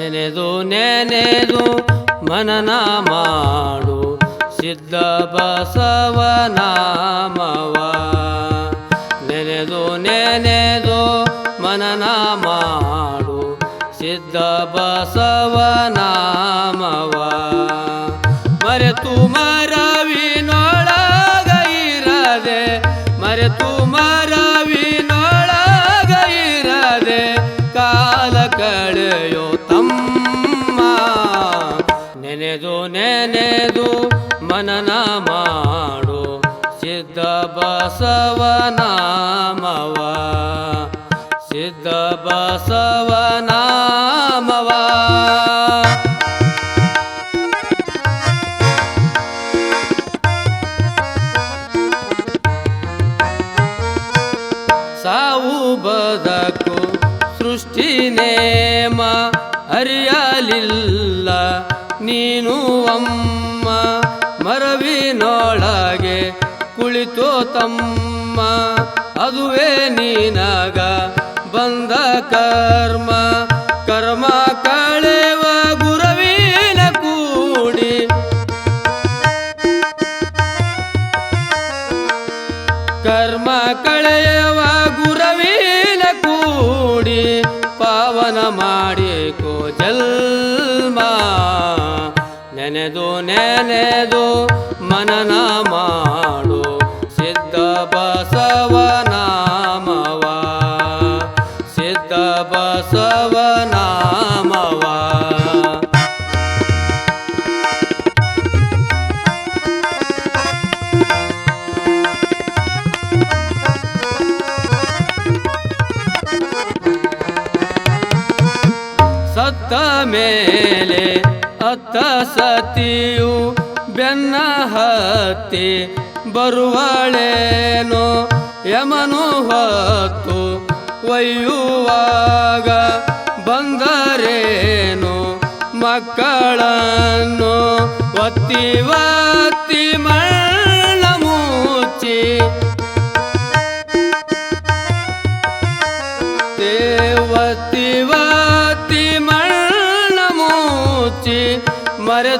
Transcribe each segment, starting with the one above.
ನೆನೆದು ನೆನೆದು ಮನನ ಮಾಡು. ಸಿದ್ಧ ಬಸವನಾಮವ ನೆನೆದು ನೆನೆದು ಮನನ ಮಾಡು. ಸಿದ್ಧ ಬಸವನಾಮವ ಮರೆತು ಮರವಿನೊಳಗೈರದೆ ಮರೆತು ಮರವಿನೊಳಗೈರದೆ ಕಾಲ ಕಳೆಯೋ ಮನನ ಮಾಡು. ಸಿದ್ಧ ಬಸವನಾಮವ ಸಿದ್ಧ ಬಸವನಾಮವ ಸಾವು ಬದಕು ಸೃಷ್ಟಿ ನೇಮ ಅರಿಯಲಿಲ್ಲ. ನೀನು ಅಮ್ಮ ಮರವಿನೊಳಗೆ ಕುಳಿತೋ ತಮ್ಮ, ಅದುವೇ ನೀನಾಗ ಬಂದ ಕರ್ಮ. ಕರ್ಮ ಕಳೆವ ಗುರವಿನ ಕೂಡಿ. ಕರ್ಮ ಕಳೆಯವ ಗುರವಿನ ಕೂಡಿ. ಪಾವನ ಮಾಡಿಕೋ ಜಲ್ಮ. ನೆನೆದು ನೆನೆದು ಮನನ ಮಾಡು. ಸಿದ್ಧ ಬಸವನಾಮವ ಸಿದ್ಧ ಬಸವನಾಮವ ಸತ್ತ ಮೇಲೆ ಅತ್ತ ಸತಿಯು ಬೆನ್ನ ಹತ್ತಿ ಬರುವಳೇನೋ ಯಮನು ಹೊತ್ತು ಒಯ್ಯುವಾಗ ಬಂದರೇನು ಮಕ್ಕಳನ್ನು ಒತ್ತಿ ಒತ್ತಿ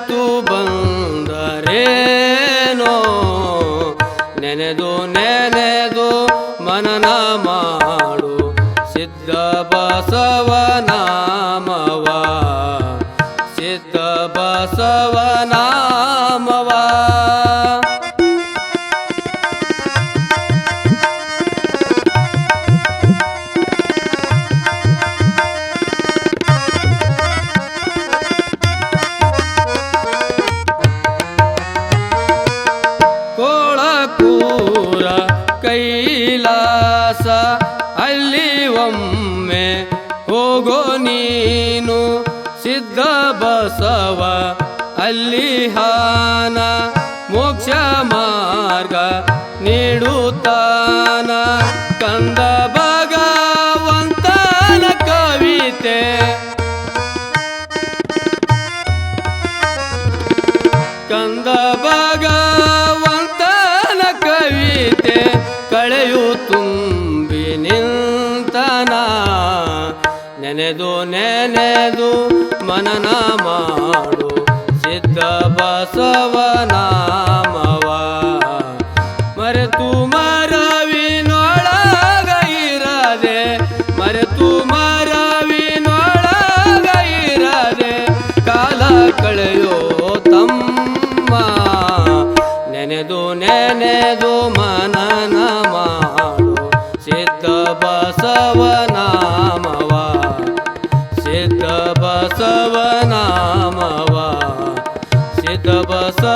ಮರೆತು ಬಂದರೇನೋ? ನೆನೆದು ನೆನೆದು ಮನನ ಮಾಡು. ಸಿದ್ಧ ಬಸವನಾಮವ ಸಿದ್ಧ ಬಸವನಾಮವ ಒಮ್ಮೆ ಹೋಗೋ ನೀನು ಸಿದ್ಧ ಬಸವ, ಅಲ್ಲಿ ಹಾನ ಮೋಕ್ಷ ಮಾರ್ಗ ನೀಡುತ್ತಾನ. ಕಂದ ಭಗವಂತನ ಕವಿತೆ. ಕಂದ ಭಗವಂತನ ಕವಿತೆ ಕಳೆಯು ನೆನೆದು ನೆನೆದು ಮನನ ಮಾಡು. ಸಿದ್ಧ ಬಸವನಾಮವ ಮರೆತು ಮರವಿನೊಳಗೈರದೆ ಮರೆತು ಮರವಿನೊಳಗೈರದೆ ಕಾಲ ಕಳೆಯೋ ತಮ್ಮ. ನೆನೆದು ನೆನೆದು ಮನನ ಮಾಡು. ಸಿದ್ಧ ಬಸವನಾಮವ ಸಿದ್ಧ ಬಸವನಾಮವ ಸಿದ್ಧ ಬಸವನಾಮವ